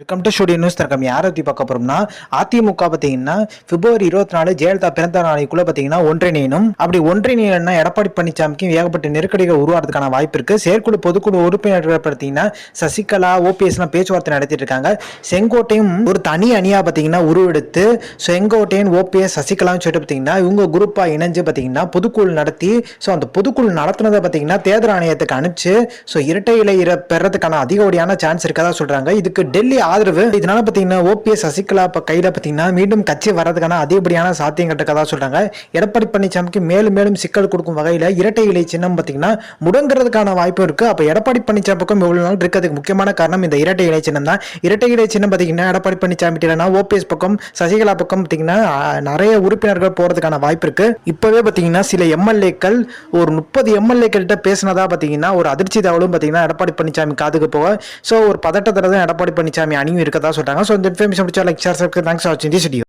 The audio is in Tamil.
வெல்கம் டு ஸ்டுடியோ நியூஸ் தரகம் யாரை பற்றி பார்க்க போறோம்னா அதிமுக பார்த்தீங்கன்னா பிப்ரவரி இருபத்தி நாலு ஜெயலலிதா பிறந்த நாளைக்குள்ள பார்த்தீங்கன்னா ஒன்றிணையணும். அப்படி ஒன்றிணையணும்னா எடப்பாடி பழனிசாமிக்கும் ஏகப்பட்ட நெருக்கடிகள் உருவாகிறதுக்கான வாய்ப்பு இருக்கு. செயற்குழு பொதுக்குழு உறுப்பினர்கள் பார்த்தீங்கன்னா சசிகலா ஓபிஎஸ்லாம் பேச்சுவார்த்தை நடத்திட்டு இருக்காங்க. செங்கோட்டையும் ஒரு தனி அணியாக பார்த்தீங்கன்னா உருவெடுத்து செங்கோட்டையன் ஓபிஎஸ் சசிகலான்னு சொல்லிட்டு பார்த்தீங்கன்னா இவங்க குரூப்பாக இணைஞ்சு பார்த்தீங்கன்னா பொதுக்குழு நடத்தி ஸோ அந்த பொதுக்குழு நடத்துனதை பார்த்தீங்கன்னா தேர்தல் ஆணையத்துக்கு அனுப்பிச்சு ஸோ இரட்டை இலை பெறதுக்கான அதிகப்படியான சான்ஸ் இருக்கதா சொல்றாங்க. இதுக்கு டெல்லி ஆதரவு. இதனால பார்த்தீங்கன்னா ஓபிஎஸ் சசிகலா இப்போ கையில் பார்த்தீங்கன்னா மீண்டும் கட்சி வர்றதுக்கான அதிகப்படியான சாத்தியம் கட்டக்கதா சொல்கிறாங்க எடப்பாடி பழனிசாமிக்கு மேலும் மேலும் சிக்கல் கொடுக்கும் வகையில் இரட்டை இலை சின்னம் பார்த்தீங்கன்னா முடங்குறதுக்கான வாய்ப்பு இருக்குது அப்போ எடப்பாடி பழனிசாமிக்கும் பக்கம் நாள் இருக்கிறதுக்கு முக்கியமான காரணம் இந்த இரட்டை இலை சின்னம் தான். இரட்டை இலை சின்னம் பார்த்தீங்கன்னா எடப்பாடி பழனிசாமி இல்லைனா ஓபிஎஸ் பக்கம் சசிகலா பக்கம் பார்த்தீங்கன்னா நிறைய உறுப்பினர்கள் போகிறதுக்கான வாய்ப்பு இருக்குது இப்போவே பார்த்தீங்கன்னா சில எம்எல்ஏக்கள் ஒரு முப்பது எம்எல்ஏக்கள்கிட்ட பேசினதா பார்த்தீங்கன்னா ஒரு அதிர்ச்சி தகவலும் பார்த்தீங்கன்னா எடப்பாடி பழனிசாமி காதுக்கு போக. ஸோ ஒரு பதட்டத்தில் தான் எடப்பாடி பழனிசாமி அணியும் இருக்கதா சொல்றாங்க. ஸோ இந்த இன்ஃபர்மேஷன் பிடிச்சா லைக் ஷேர் தேங்க்ஸ் ஃபார் வாட்சிங் தி வீடியோ